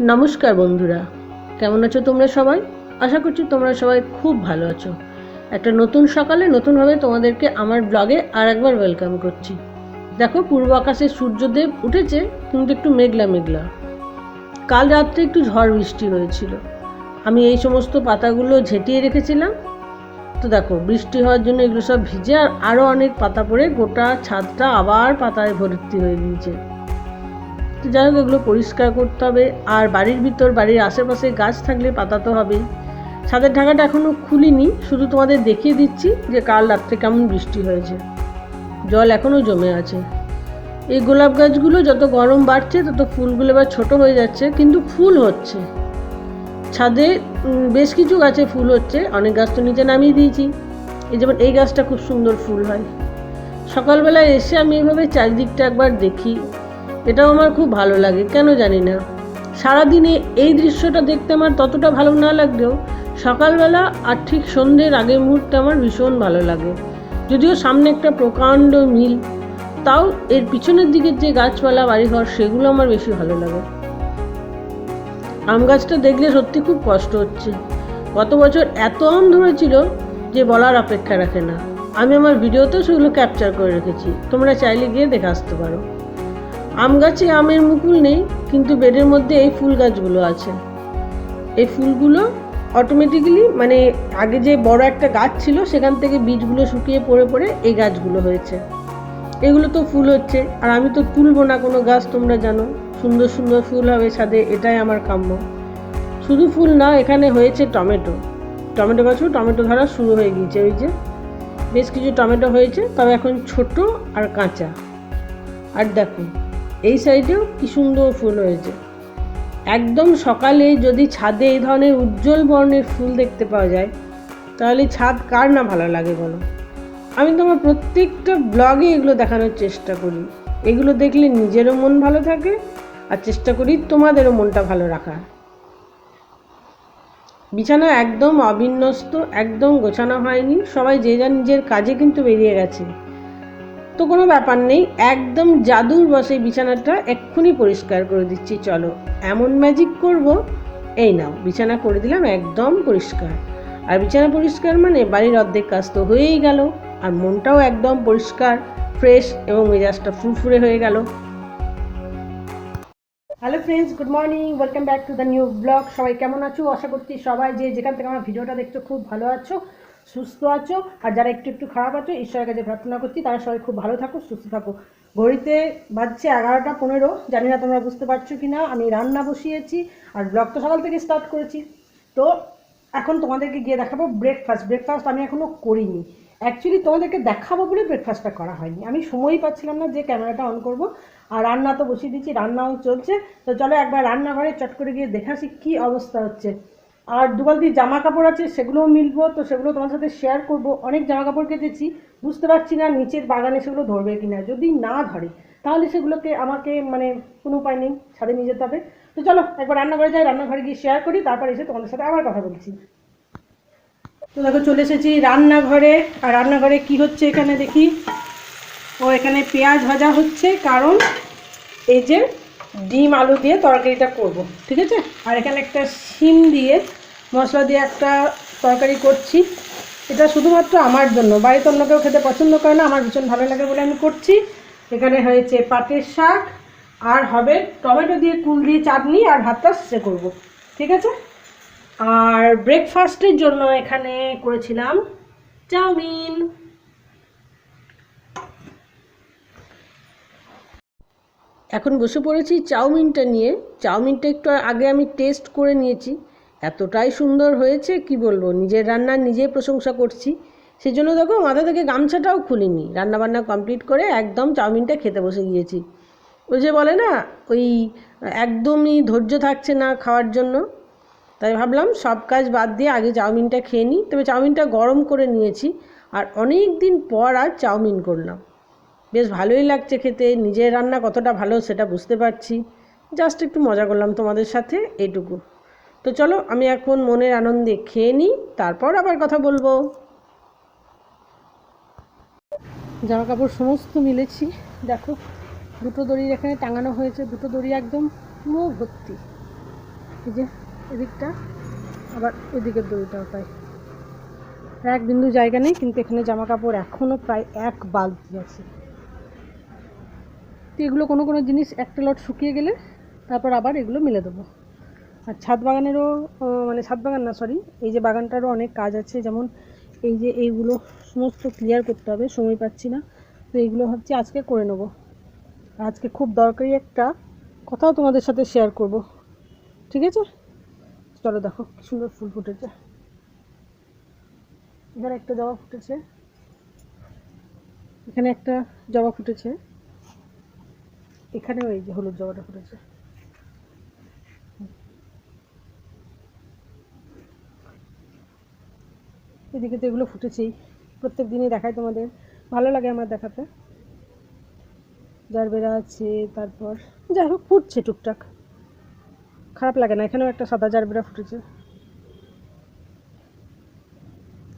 নমস্কার বন্ধুরা, কেমন আছো তোমরা সবাই? আশা করছি তোমরা সবাই খুব ভালো আছো। একটা নতুন সকালে নতুনভাবে তোমাদেরকে আমার ব্লগে আর একবার ওয়েলকাম করছি। দেখো, পূর্ব আকাশে সূর্যদেব উঠেছে, কিন্তু একটু মেঘলা মেঘলা। কাল রাত্রে একটু ঝড় বৃষ্টি হয়েছিল। আমি এই সমস্ত পাতাগুলো ঝেঁটিয়ে রেখেছিলাম। তো দেখো, বৃষ্টি হওয়ার জন্য এগুলো সব ভিজে আর আরও অনেক পাতা পড়ে গোটা ছাদটা আবার পাতায় ভর্তি হয়ে গিয়েছে। যাই হোক, এগুলো পরিষ্কার করতে হবে। আর বাড়ির ভিতর, বাড়ির আশেপাশে গাছ থাকলে পাতা তো হবেই ছাদের ঢাকাটা এখনও খুলিনি, শুধু তোমাদের দেখিয়ে দিচ্ছি যে কাল রাত্রে কেমন বৃষ্টি হয়েছে। জল এখনও জমে আছে। এই গোলাপ গাছগুলো যত গরম বাড়ছে, তত ফুলগুলো এবার ছোট হয়ে যাচ্ছে, কিন্তু ফুল হচ্ছে। ছাদে বেশ কিছু গাছে ফুল হচ্ছে, অনেক গাছ তো নিচে নামিয়ে দিয়েছি। এই যেমন এই গাছটা খুব সুন্দর ফুল হয়। সকালবেলায় এসে আমি এভাবে চারিদিকটা একবার দেখি। এটাও আমার খুব ভালো লাগে, কেন জানি না। সারাদিনে এই দৃশ্যটা দেখতে আমার ততটা ভালো না লাগলেও সকালবেলা আর ঠিক সন্ধ্যের আগের মুহূর্তে আমার ভীষণ ভালো লাগে। যদিও সামনে একটা প্রকাণ্ড মিল, তাও এর পিছনের দিকের যে গাছপালা, বাড়িঘর, সেগুলো আমার বেশি ভালো লাগে। আম গাছটা দেখলে সত্যি খুব কষ্ট হচ্ছে। গত বছর এত আম ধরেছিল যে বলার অপেক্ষা রাখে না। আমি আমার ভিডিওতেও সেগুলো ক্যাপচার করে রেখেছি। তোমরা চাইলে গিয়ে দেখে আসতে পারো। আম গাছে আমের মুকুল নেই, কিন্তু বেডের মধ্যে এই ফুল গাছগুলো আছে। এই ফুলগুলো অটোমেটিক্যালি মানে আগে যে বড় একটা গাছ ছিল, সেখান থেকে বীজগুলো শুকিয়ে পড়ে পড়ে এই গাছগুলো হয়েছে। এগুলো তো ফুল হচ্ছে, আর আমি তো তুলবো না কোনো গাছ, তোমরা জানো। সুন্দর সুন্দর ফুল হবে ছাদে, এটাই আমার কাম্য। শুধু ফুল না, এখানে হয়েছে টমেটো। টমেটো গাছও টমেটো ধরা শুরু হয়ে গিয়েছে, ওই যে বেশ কিছু টমেটো হয়েছে, তবে এখন ছোট আর কাঁচা। আর দেখো এই সাইডেও কি সুন্দর ফুল হয়েছে। একদম সকালে যদি ছাদে এই ধরনের উজ্জ্বল বর্ণের ফুল দেখতে পাওয়া যায়, তাহলে ছাদ কার না ভালো লাগে বলো? আমি তোমার প্রত্যেকটা ব্লগে এগুলো দেখানোর চেষ্টা করি। এগুলো দেখলে নিজেরও মন ভালো থাকে, আর চেষ্টা করি তোমাদেরও মনটা ভালো রাখার। বিছানা একদম অবিন্যস্ত, একদম গোছানো হয়নি। সবাই যে যার নিজের কাজে কিন্তু বেরিয়ে গেছে। তো কোনো ব্যাপার নেই, একদম জাদুর বসে বিছানাটা এক্ষুনি পরিষ্কার করে দিচ্ছি, চলো। এমন ম্যাজিক করব? এই নাও, বিছানা করে দিলাম, একদম পরিষ্কার। আর বিছানা পরিষ্কার মানে বাড়ির অর্ধেক কাজ তো হয়েই গেল, আর মনটাও একদম পরিষ্কার ফ্রেশ এবং মেজাজটা ফুরফুরে হয়ে গেল। Hello friends good morning welcome back to the new blog সবাই কেমন আছো? আশা করছি সবাই যে যেখান থেকে আমার ভিডিওটা দেখছ, খুব ভালো আছো। সুস্থ আছো, আর যারা একটু একটু খারাপ আছো, ঈশ্বরের কাছে প্রার্থনা করছি, তারা সবাই খুব ভালো থাকো, সুস্থ থাকো। ঘড়িতে বাজছে এগারোটা পনেরো, জানি না তোমরা বুঝতে পারছ কি না আমি রান্না বসিয়েছি, আর ব্লগ তো সকাল থেকে স্টার্ট করেছি। তো এখন তোমাদেরকে গিয়ে দেখাবো ব্রেকফাস্ট ব্রেকফাস্ট আমি এখনও করিনি। অ্যাকচুয়ালি তোমাদেরকে দেখাবো বলে ব্রেকফাস্টটা করা হয়নি। আমি সময়ই পাচ্ছিলাম না যে ক্যামেরাটা অন করব, আর রান্না তো বসিয়ে দিচ্ছি, রান্নাও চলছে। তো চলো একবার রান্নাঘরে চট করে গিয়ে দেখাসি কি অবস্থা হচ্ছে। আর দুবালতি জামা কাপড় আছে, সেগুলোও মিলবো। তো সেগুলো তোমার সাথে শেয়ার করব। অনেক জামা কাপড় কেটেছি। বুঝতে পারছি না নিচের বাগানে সেগুলো ধরবে কিনা। যদি না ধরে, তাহলে সেগুলোকে আমাকে মানে কোনো উপায় নেই, ছাদে নিয়ে যেতে হবে। তো চলো, একবার রান্নাঘরে যাই, রান্নাঘরে গিয়ে শেয়ার করি, তারপর এসে তোমাদের সাথে আবার কথা বলছি। তো দেখো, চলে এসেছি রান্নাঘরে। আর রান্নাঘরে কি হচ্ছে এখানে দেখি? ও, এখানে পেঁয়াজ ভাজা হচ্ছে, কারণ এই যে ডিম আলু দিয়ে তরকারিটা করব, ঠিক আছে? আর এখানে একটা শিম দিয়ে মশলা দিয়ে একটা তরকারি করছি। এটা শুধুমাত্র আমার জন্য। বাড়িতে অন্য কেউ খেতে পছন্দ করে না, আমার ভীষণ ভালো লাগে বলে আমি করছি। এখানে হয়েছে পাটের শাক, আর হবে টমেটো দিয়ে কুল দিয়ে চাটনি আর ভাতটা সে করব। ঠিক আছে? আর ব্রেকফাস্টের জন্য এখানে করেছিলাম চাউমিন। এখন বসে পড়েছি চাউমিনটা নিয়ে। চাউমিনটা একটু আগে আমি টেস্ট করে নিয়েছি। এতটাই সুন্দর হয়েছে, কি বলব? নিজের রান্নার নিজে প্রশংসা করছি। সেই জন্য দেখো, মাথা থেকে গামছাটাও খুলিনি। রান্নাবান্না কমপ্লিট করে একদম চাউমিনটা খেতে বসে গিয়েছি। ওই যে বলে না, ওই একদমই ধৈর্য থাকছে না খাওয়ার জন্য। তাই ভাবলাম সব কাজ বাদ দিয়ে আগে চাউমিনটা খেয়ে নিই। তবে চাউমিনটা গরম করে নিয়েছি আর অনেক দিন পর আর চাউমিন করলাম। বেশ ভালোই লাগছে খেতে, নিজের রান্না কতটা ভালো সেটা বুঝতে পারছি। জাস্ট একটু মজা করলাম তোমাদের সাথে এইটুকু তো চলো, আমি এখন মনের আনন্দে খেয়ে নিই, তারপর আবার কথা বলব। জামা কাপড় সমস্ত মিলেছি। দেখো, দুটো দড়ির এখানে টাঙানো হয়েছে, দুটো দড়ি একদম পুরো ভর্তি। এই যে, এদিকটা, আবার এদিকের দড়িটাও তাই। এক বিন্দু জায়গা নেই, কিন্তু এখানে জামা কাপড় এখনও প্রায় এক বালতি আছে। তো এগুলো কোনো কোনো জিনিস একটা লট শুকিয়ে গেলে, তারপর আবার এগুলো মিলে দেবো। আর ছাদ বাগানেরও মানে ছাদ বাগান না সরি এই যে বাগানটারও অনেক কাজ আছে, যেমন এই যে এইগুলো সমস্ত ক্লিয়ার করতে হবে, সময় পাচ্ছি না, তো এইগুলো ভাবছি আজকে করে নেব। আজকে খুব দরকারি একটা কথাও তোমাদের সাথে শেয়ার করব। ঠিক আছে? চলো দেখো, কি সুন্দর ফুল ফুটেছে। এখানে একটা জবা ফুটেছে। এখানে একটা জবা ফুটেছে। এখানেও এই যে হলুদ জবাটা ফুটেছে। এদিকে তো এগুলো ফুটেছেই। প্রত্যেক দিনই দেখাই তোমাদের। ভালো লাগে আমার দেখাতে। জারবেরা আছে, তারপর যাই হোক, ফুটছে টুকটাক। খারাপ লাগে না, এখানেও একটা সাদা জারবেরা ফুটেছে।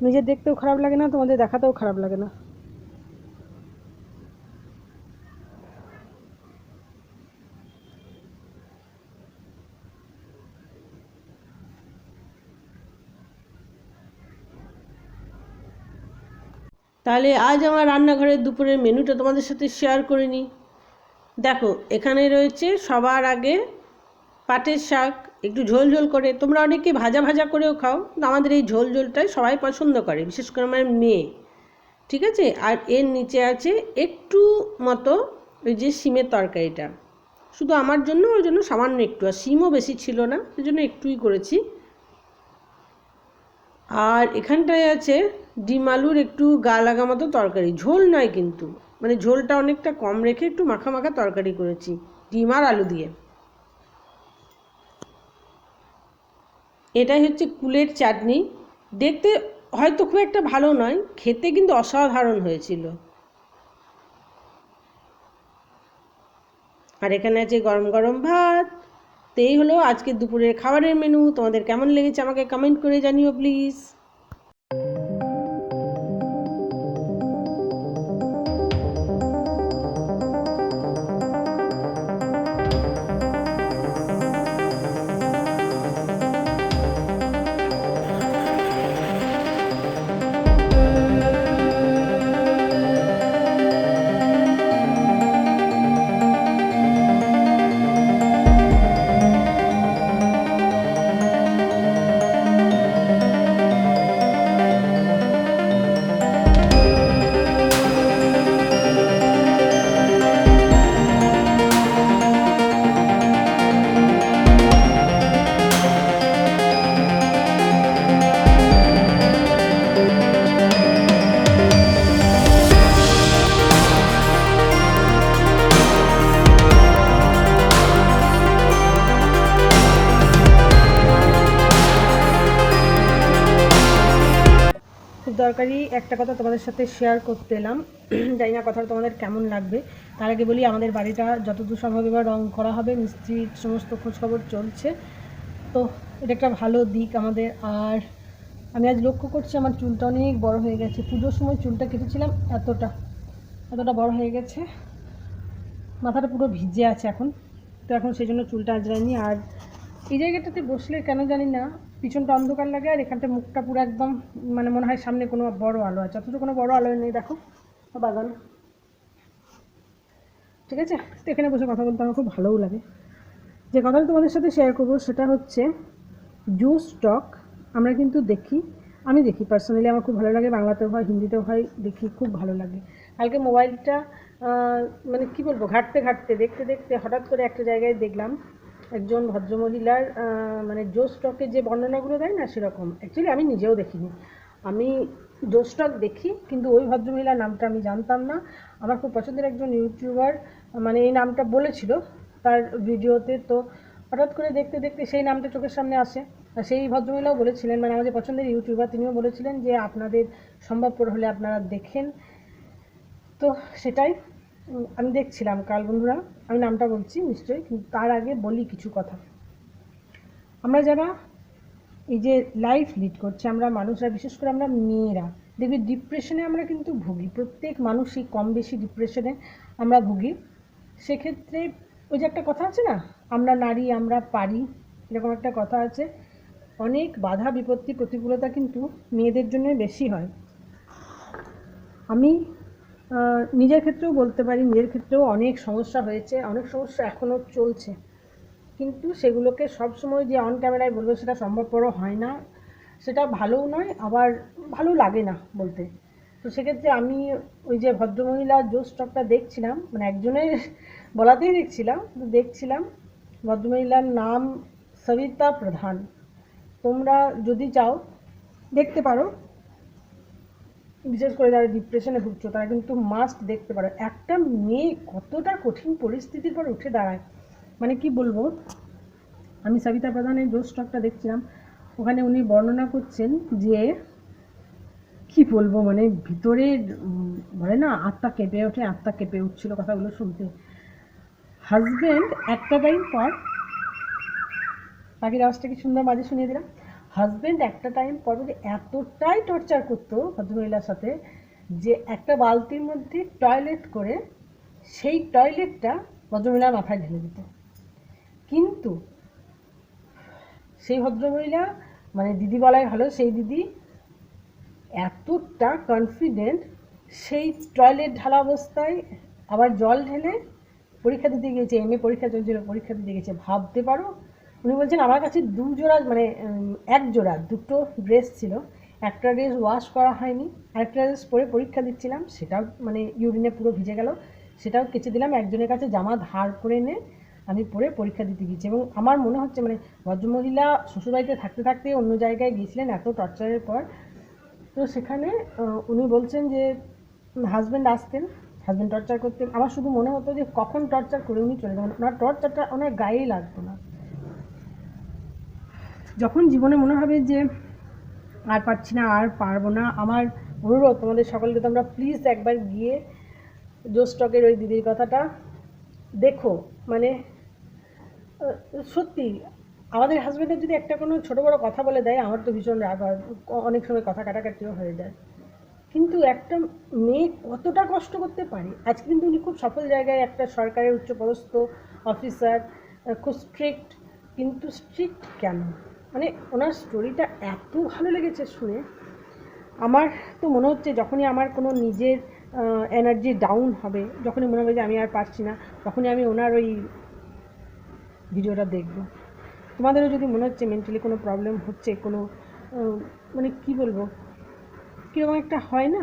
নিজের দেখতেও খারাপ লাগে না, তোমাদের দেখাতেও খারাপ লাগে না। তাহলে আজ আমার রান্নাঘরের দুপুরের মেনুটা তোমাদের সাথে শেয়ার করে নিই। দেখো, এখানে রয়েছে সবার আগে পাটের শাক, একটু ঝোল ঝোল করে। তোমরা অনেকে ভাজা ভাজা করেও খাও আমাদের এই ঝোল ঝোলটাই সবাই পছন্দ করে, বিশেষ করে আমার মেয়ে। ঠিক আছে? আর এর নিচে আছে একটু মতো ওই যে সিমের তরকারিটা। শুধু আমার জন্য ওই জন্য সামান্য একটু, আর সিমও বেশি ছিল না সেই জন্য একটুই করেছি। আর এখানটায় আছে ডিম আলুর একটু গা লাগা মতো তরকারি। ঝোল নয় কিন্তু। মানে ঝোলটা অনেকটা কম রেখে একটু মাখা মাখা তরকারি করেছি, ডিম আর আলু দিয়ে। এটাই হচ্ছে কুলের চাটনি। দেখতে হয়তো খুব একটা ভালো নয়, খেতে কিন্তু অসাধারণ হয়েছিল। আর এখানে আছে গরম গরম ভাত তো এই হলো আজকের দুপুরের খাবারের মেনু তোমাদের কেমন লেগেছে আমাকে কমেন্ট করে জানিও প্লিজ দরকারি একটা কথা তোমাদের সাথে শেয়ার করতে এলাম। জানি না কথাটা তোমাদের কেমন লাগবে। তার আগে বলি, আমাদের বাড়িটা যতদূর সম্ভব এবার রং করা হবে, মিস্ত্রির সমস্ত খোঁজখবর চলছে। তো এটা একটা ভালো দিক আমাদের। আর আমি আজ লক্ষ্য করছি, আমার চুলটা অনেক বড় হয়ে গেছে। পুজোর সময় চুলটা কেটেছিলাম এতটা এতটা বড় হয়ে গেছে। মাথাটা পুরো ভিজে আছে এখন। তো এখন সেই জন্য চুলটা আজরাইনি আর এই জায়গাটাতে বসলে কেন জানি না, পিছনটা অন্ধকার লাগে আর এখানটা মুখটা পুরো একদম মানে মনে হয় সামনে কোনো বড় আলো আছে। অথচ কোনো বড় আলো নেই, দেখো বাগান। ঠিক আছে? তো এখানে বসে কথা বলতে আমার খুব ভালোও লাগে। যে কথাটা তোমাদের সাথে শেয়ার করব সেটা হচ্ছে জুস স্টক আমরা কিন্তু দেখি, আমি দেখি পার্সোনালি আমার খুব ভালো লাগে, বাংলাতেও হয়, হিন্দিতেও হয়, দেখি খুব ভালো লাগে। কালকে মোবাইলটা মানে কি বলব, ঘাঁটতে ঘাঁটতে, দেখতে দেখতে হঠাৎ করে একটা জায়গায় দেখলাম একজন ভদ্রমহিলার মানে জো স্টকের যে বর্ণনাগুলো দেয় না সেরকম। অ্যাকচুয়ালি আমি নিজেও দেখিনি। আমি জো স্টক দেখি, কিন্তু ওই ভদ্রমহিলার নামটা আমি জানতাম না। আমার খুব পছন্দের একজন ইউটিউবার মানে এই নামটা বলেছিল তার ভিডিওতে। তো হঠাৎ করে দেখতে দেখতে সেই নামটা চোখের সামনে আসে। আর সেই ভদ্রমহিলাও বলেছিলেন মানে আমাদের পছন্দের ইউটিউবার, তিনিও বলেছিলেন যে আপনাদের সম্ভবপর হলে আপনারা দেখেন। তো সেটাই আমি দেখছিলাম কাল বন্ধুরা, আমি নামটা বলছি নিশ্চয়ই, কিন্তু তার আগে বলি কিছু কথা। আমরা যারা এই যে লাইফ লিড করছে, আমরা মানুষরা, বিশেষ করে আমরা মেয়েরা, দেখবি ডিপ্রেশনে আমরা কিন্তু ভুগি। প্রত্যেক মানুষই কম বেশি ডিপ্রেশনে আমরা ভুগি। সেক্ষেত্রে ওই যে একটা কথা আছে না, আমরা নারী, আমরা পারি, এরকম একটা কথা আছে। অনেক বাধা, বিপত্তি, প্রতিকূলতা কিন্তু মেয়েদের জন্য বেশি হয়। আমি নিজের ক্ষেত্রেও বলতে পারি, নিজের ক্ষেত্রেও অনেক সমস্যা হয়েছে, অনেক সমস্যা এখনও চলছে। কিন্তু সেগুলোকে সবসময় যে অন ক্যামেরায় বলব সেটা সম্ভবপর হয় না। সেটা ভালোও নয়, আবার ভালো লাগে না বলতে। তো সেক্ষেত্রে আমি ওই যে ভদ্রমহিলা জোস স্টকটা দেখছিলাম মানে একজনের বলাতেই দেখছিলাম দেখছিলাম ভদ্রমহিলার নাম সবিতা প্রধান। তোমরা যদি চাও, দেখতে পারো। বিশেষ করে যারা ডিপ্রেশনে ভুগছো, তারা কিন্তু মাস্ট দেখতে পারো। একটা মেয়ে কতটা কঠিন পরিস্থিতির পর উঠে দাঁড়ায়। মানে কি বলব? আমি সবিতা প্রধানের জোস স্টকটা দেখছিলাম। ওখানে উনি বর্ণনা করছেন যে, কি বলব মানে ভিতরে বলে না, আত্মা কেঁপে ওঠে, আত্মা কেঁপে উঠছিল কথাগুলো শুনতে। হাজবেন্ড একটা টাইম পর পাখির আওয়াজটা কি সুন্দর মাঝে শুনিয়ে দিলাম? হাজবেন্ড একটা টাইম পর বলে এতটাই টর্চার করতো ভদ্রমহিলার সাথে যে একটা বালতির মধ্যে টয়লেট করে সেই টয়লেটটা ভদ্রমহিলার মাথায় ঢেলে দিত। কিন্তু সেই ভদ্রমহিলা মানে দিদি বলাই ভালো সেই দিদি, এতটা কনফিডেন্ট সেই টয়লেট ঢালা অবস্থায় আবার জল ঢেলে পরীক্ষা দিতে গিয়েছে এম এ পরীক্ষা চলছিল, পরীক্ষা দিতে গেছে ভাবতে পারো উনি বলছেন, আমার কাছে দু জোড়া মানে এক জোড়া, দুটো ড্রেস ছিল। একটা ড্রেস ওয়াশ করা হয়নি, আরেকটা ড্রেস পরে পরীক্ষা দিচ্ছিলাম, সেটাও মানে ইউরিনে পুরো ভিজে গেল। সেটাও কেচে দিলাম, একজনের কাছে জামা ধার করে এনে আমি পরে পরীক্ষা দিতে গিয়েছি। এবং আমার মনে হচ্ছে মানে ভদ্রমহিলা শ্বশুরবাড়িতে থাকতে থাকতে অন্য জায়গায় গিয়েছিলেন এত টর্চারের পর। তো সেখানে উনি বলছেন যে হাজব্যান্ড আসতেন হাজব্যান্ড টর্চার করতেন। আমার শুধু মনে হতো যে, কখন টর্চার করে উনি চলে যাবেন ওনার টর্চারটা ওনার গায়েই লাগতো না। যখন জীবনে মনে হবে যে আর পারছি না, আর পারব না, আমার অনুরোধ তোমাদের সকলকে, তোমরা প্লিজ একবার গিয়ে জো স্টকের ওই দিদির কথাটা দেখো। মানে সত্যি, আমাদের হাজব্যান্ডের যদি একটা কোনো ছোটো বড়ো কথা বলে দেয়, আমার তো ভীষণ রাগ হয়। অনেক সময় কথা কাটাকাটিও হয়ে যায়। কিন্তু একটা মেয়ে কতটা কষ্ট করতে পারে? আজকে কিন্তু উনি খুব সফল জায়গায় একটা সরকারের উচ্চপদস্থ অফিসার খুব স্ট্রিক্ট কিন্তু স্ট্রিক্ট কেন? মানে ওনার স্টোরিটা এত ভালো লেগেছে শুনে, আমার তো মনে হচ্ছে যখনই আমার কোনো নিজের এনার্জি ডাউন হবে, যখনই মনে হবে যে আমি আর পারছি না, তখনই আমি ওনার ওই ভিডিওটা দেখব। তোমাদেরও যদি মনে হচ্ছে মেন্টালি কোনো প্রবলেম হচ্ছে, কোনো মানে কি বলব, কীরকম একটা হয় না,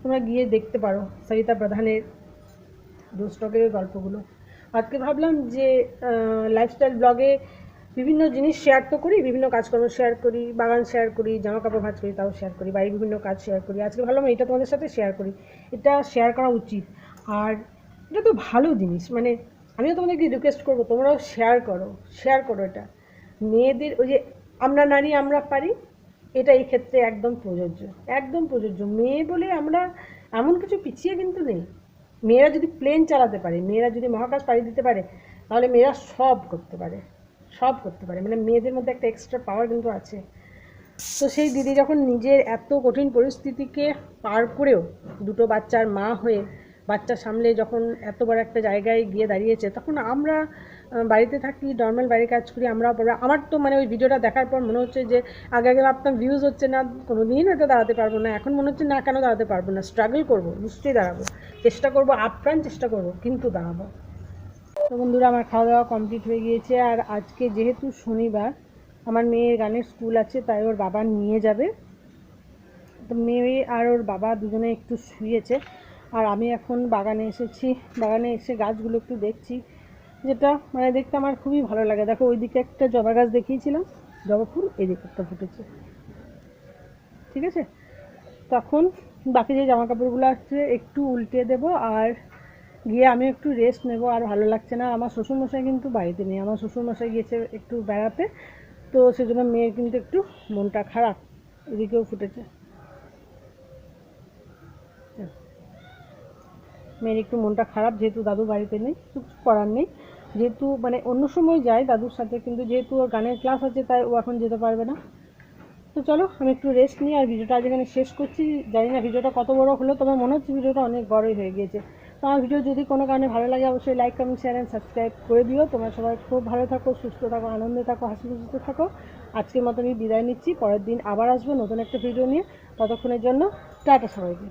তোমরা গিয়ে দেখতে পারো সরিতা প্রধানের দুষ্টকের গল্পগুলো। আজকে ভাবলাম যে লাইফস্টাইল ব্লগে বিভিন্ন জিনিস শেয়ার তো করি, বিভিন্ন কাজকর্ম শেয়ার করি, বাগান শেয়ার করি জামা কাপড় ভাজ করি, তাও শেয়ার করি, বাড়ির বিভিন্ন কাজ শেয়ার করি। আজকে ভাবলাম এটা তোমাদের সাথে শেয়ার করি। এটা শেয়ার করা উচিত। আর এটা তো ভালো জিনিস মানে আমিও তোমাদেরকে রিকোয়েস্ট করব, তোমরাও শেয়ার করো শেয়ার করো এটা। মেয়েদের ওই যে আমরা নারী, আমরা পারি, এটা এই ক্ষেত্রে একদম প্রযোজ্য একদম প্রযোজ্য। মেয়ে বলে আমরা এমন কিছু পিছিয়ে কিন্তু নেই। মেয়েরা যদি প্লেন চালাতে পারে, মেয়েরা যদি মহাকাশ পাড়ি দিতে পারে, তাহলে মেয়েরা সব করতে পারে। সব করতে পারে। মানে মেয়েদের মধ্যে একটা এক্সট্রা পাওয়ার কিন্তু আছে। তো সেই দিদি যখন নিজের এত কঠিন পরিস্থিতিকে পার করেও দুটো বাচ্চার মা হয়ে বাচ্চা সামলে যখন এত বড় একটা জায়গায় গিয়ে দাঁড়িয়েছে, তখন আমরা বাড়িতে থাকি নর্মাল বাইরে কাজ করি, আমরাও পারব আমার তো মানে ওই ভিডিওটা দেখার পর মনে হচ্ছে যে, আগে আগে ভাবতাম ভিউজ হচ্ছে না কোনো দিন হয়তো দাঁড়াতে পারব না। এখন মনে হচ্ছে না, কেন দাঁড়াতে পারব না? স্ট্রাগল করব, নিশ্চয়ই দাঁড়াবো। চেষ্টা করব আপ্রাণ চেষ্টা করব, কিন্তু দাঁড়াবো। তো বন্ধুরা, আমার খাওয়া দাওয়া কমপ্লিট হয়ে গিয়েছে। আর আজকে যেহেতু শনিবার, আমার মেয়ের গানের স্কুল আছে, তাই ওর বাবা নিয়ে যাবে। তো মেয়ে আর ওর বাবা দুজনে একটু শুয়েছে। আর আমি এখন বাগানে এসেছি। বাগানে এসে গাছগুলো একটু দেখছি। যেটা মানে দেখতে আমার খুবই ভালো লাগে। দেখো, ওইদিকে একটা জবা গাছ দেখিয়েছিলাম। জবা ফুল, এদিকে একটা ফুটেছে। ঠিক আছে? তখন বাকি যে জামা কাপড়গুলো আছে, একটু উল্টে দেবো। আর গিয়ে আমি একটু রেস্ট নেব, আর ভালো লাগছে না। আমার শ্বশুরমশাই কিন্তু বাড়িতে নেই। আমার শ্বশুরমশাই গিয়েছে একটু বেড়াতে, তো সেজন্য মেয়ের কিন্তু একটু মনটা খারাপ। এদিকেও ফুটেছে। মেয়ের একটু মনটা খারাপ, যেহেতু দাদু বাড়িতে নেই, কিছু করার নেই। যেহেতু মানে অন্য সময় যায় দাদুর সাথে, কিন্তু যেহেতু ওর গানের ক্লাস আছে, তাই ও এখন যেতে পারবে না। তো চলো, আমি একটু রেস্ট নিই, আর ভিডিওটা আজ এখানে শেষ করছি। জানি না ভিডিওটা কত বড় হলো, তবে মনে হচ্ছে ভিডিওটা অনেক বড়ই হয়ে গিয়েছে। আমার ভিডিও যদি কোনো কারণে ভালো লাগে, অবশ্যই like comment share and subscribe করে দিও। তোমরা সবাই খুব ভালো থাকো, সুস্থ থাকো, আনন্দে থাকো, হাসি খুশিতে থাকো। আজকের মতো আমি বিদায় নিচ্ছি। পরের দিন আবার আসব নতুন একটা ভিডিও নিয়ে। ততক্ষণের জন্য টাটা সবাইকে।